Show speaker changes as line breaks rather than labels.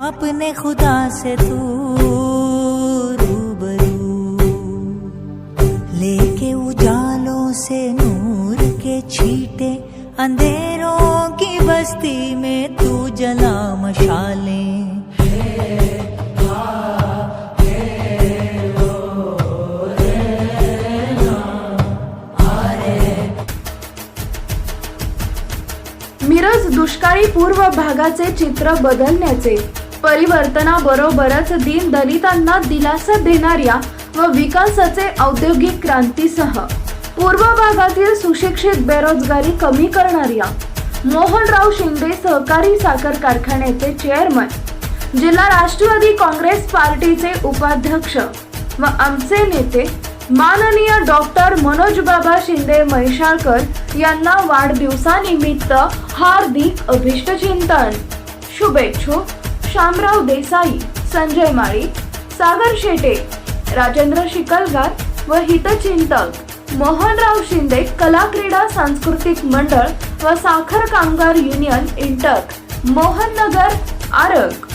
अपने खुदा से तू रूबरू। लेके उजालों से नूर के छीटे अंधेरों की बस्ती में तू जला मशालें।
मिरज दुष्काळी पूर्व भागाचे चित्र बदलण्याचे परिवर्तनाबरोबरच दिन दलितांना दिलासा देणाऱ्या व विकासाचे औद्योगिक क्रांतीसह पूर्व भागातील सुशिक्षित बेरोजगारी कमी करणाऱ्या मोहनराव शिंदे सहकारी साखर कारखान्याचे चेअरमन जिल्हा राष्ट्रवादी काँग्रेस पार्टीचे उपाध्यक्ष व आमचे नेते माननीय डॉक्टर मनोज बाबा शिंदे म्हैसाळकर यांना वाढदिवसानिमित्त हार्दिक अभिष्टचिंतन शुभेच्छुक शामराव देसाई संजय माळी सागर शेटे राजेंद्र शिकलगार व हितचिंतक मोहनराव शिंदे कला क्रीडा सांस्कृतिक मंडळ व साखर कामगार युनियन इंटक मोहननगर आरग.